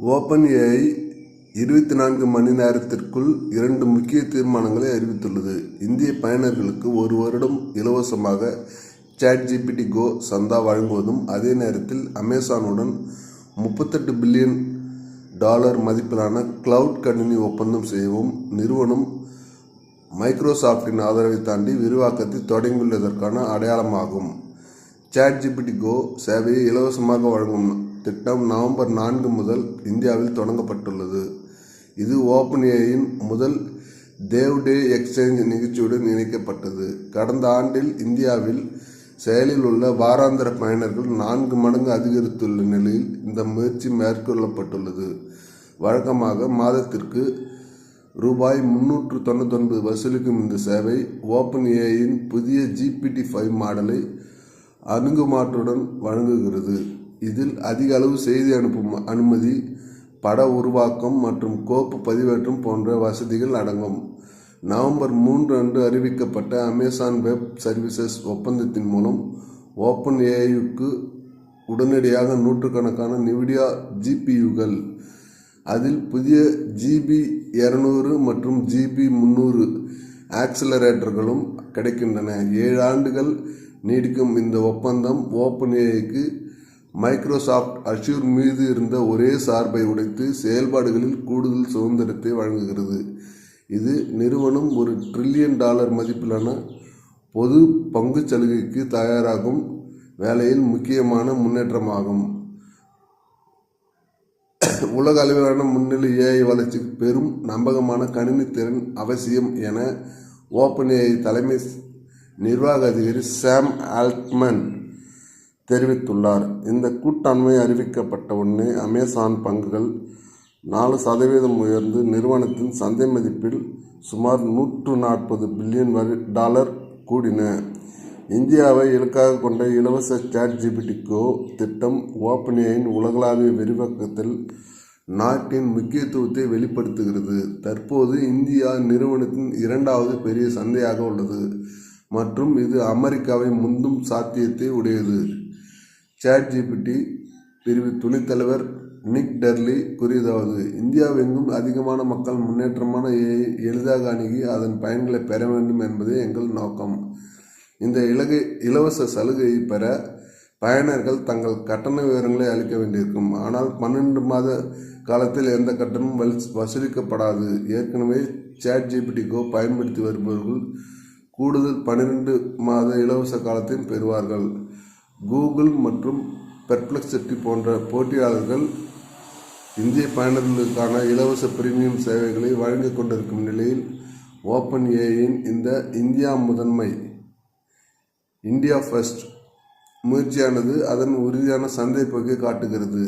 Open AI இருபத்தி நான்கு மணி நேரத்திற்குள் இரண்டு முக்கிய தீர்மானங்களை அறிவித்துள்ளது. இந்திய பயனர்களுக்கு ஒரு வருடம் இலவசமாக சாட்ஜிபிடி கோ சந்தா வழங்குவதும் அதே நேரத்தில் அமேசானுடன் முப்பத்தெட்டு பில்லியன் டாலர் மதிப்பிலான கிளவுட் கணினி ஒப்பந்தம் செய்யவும் நிறுவனம் மைக்ரோசாஃப்டின் ஆதரவை தாண்டி விரிவாக்கத்தை தொடங்கியுள்ளதற்கான அடையாளமாகும். சாட்ஜிபிடி கோ சேவையை இலவசமாக வழங்கும் திட்டம் நவம்பர் நான்கு முதல் இந்தியாவில் தொடங்கப்பட்டுள்ளது. இது ஓப்பன் ஏயின் முதல் தேவ் டே எக்ஸ்சேஞ்ச் நிகழ்ச்சியுடன் இணைக்கப்பட்டது. கடந்த ஆண்டில் இந்தியாவில் செயலில் உள்ள வாராந்திர பயனர்கள் நான்கு மடங்கு அதிகரித்துள்ள நிலையில் இந்த முயற்சி மேற்கொள்ளப்பட்டுள்ளது. வழக்கமாக மாதத்திற்கு ரூபாய் முன்னூற்று தொண்ணூத்தொன்பது வசூலிக்கும் இந்த சேவை ஓப்பன் ஏஐயின் புதிய ஜிபிடி ஃபைவ் மாடலை அணுகுமாற்றுடன் வழங்குகிறது. இதில் அதிக அளவு செய்தி அனுப்பும் அனுமதி பட உருவாக்கம் மற்றும் கோப்பு பதிவேற்றம் போன்ற வசதிகள் அடங்கும். நவம்பர் மூன்று அன்று அறிவிக்கப்பட்ட அமேசான் வெப் சர்வீசஸ் ஒப்பந்தத்தின் மூலம் ஓப்பன் ஏஐக்கு உடனடியாக நூற்றுக்கணக்கான நிவிடியா ஜிபியுகள் அதில் புதிய ஜிபி இரநூறு மற்றும் ஜிபி முந்நூறு ஆக்சிலரேட்டர்களும் கிடைக்கின்றன. ஏழு ஆண்டுகள் நீடிக்கும் இந்த ஒப்பந்தம் ஓப்பன் ஏஐக்கு மைக்ரோசாஃப்ட் அஷ்யூர் மீது இருந்த ஒரே சார்பை உடைத்து செயல்பாடுகளில் கூடுதல் சுதந்திரத்தை வழங்குகிறது. இது நிறுவனம் ஒரு ட்ரில்லியன் டாலர் மதிப்பிலான பொது பங்குச் சலுகைக்கு தயாராகும் வேலையில் முக்கியமான முன்னேற்றமாகும். உலக அளவிலான முன்னிலை ஏஐ வளர்ச்சிக்கு பெரும் நம்பகமான கணினி திறன் அவசியம் என ஓப்பன் ஏஐ தலைமை நிர்வாக அதிகாரி சாம் ஆல்ட்மன் தெரிவித்துள்ளார். இந்த கூட்டாண்மை அறிவிக்கப்பட்ட உடனே அமேசான் பங்குகள் நாலு சதவீதம் உயர்ந்து நிறுவனத்தின் சந்தை மதிப்பில் சுமார் நூற்று நாற்பது பில்லியன் வரை டாலர் கூடின. இந்தியாவை இலக்காக கொண்ட இலவச சாட் ஜிபிடி திட்டம் ஓப்பனியின் உலகளாவிய விரிவாக்கத்தில் நாட்டின் முக்கியத்துவத்தை வெளிப்படுத்துகிறது. தற்போது இந்தியா நிறுவனத்தின் இரண்டாவது பெரிய சந்தையாக உள்ளது மற்றும் இது அமெரிக்காவை முந்தும் சாத்தியத்தை உடையது. சேட் ஜிபிடி பிரிவு துணைத்தலைவர் நிக் டெர்லி கூறியதாவது இந்தியாவெங்கும் அதிகமான மக்கள் முன்னேற்றமான ஏஐ எளிதாக அணுகி அதன் பயன்களை பெற வேண்டும் என்பதே எங்கள் நோக்கம். இந்த இலகை இலவச சலுகையை பெற பயனர்கள் தங்கள் கட்டண விவரங்களை அளிக்க வேண்டியிருக்கும். ஆனால் பன்னெண்டு மாத காலத்தில் எந்த கட்டணமும் வசூலிக்கப்படாது. ஏற்கனவே சேட் ஜிபிடிக்கோ பயன்படுத்தி வருபவர்கள் கூடுதல் பன்னிரெண்டு மாத இலவச காலத்தையும் பெறுவார்கள். கூகுள் மற்றும் பெர்ப்ளெக்சிட்டி போன்ற போட்டியாளர்கள் இந்திய பயனர்களுக்கான இலவச பிரீமியம் சேவைகளை வழங்கிக் கொண்டிருக்கும் நிலையில் ஓப்பன் ஏயின் இந்த இந்தியா முதன்மை இந்தியா ஃபர்ஸ்ட் முயற்சியானது அதன் உறுதியான சந்தை போக்கை காட்டுகிறது.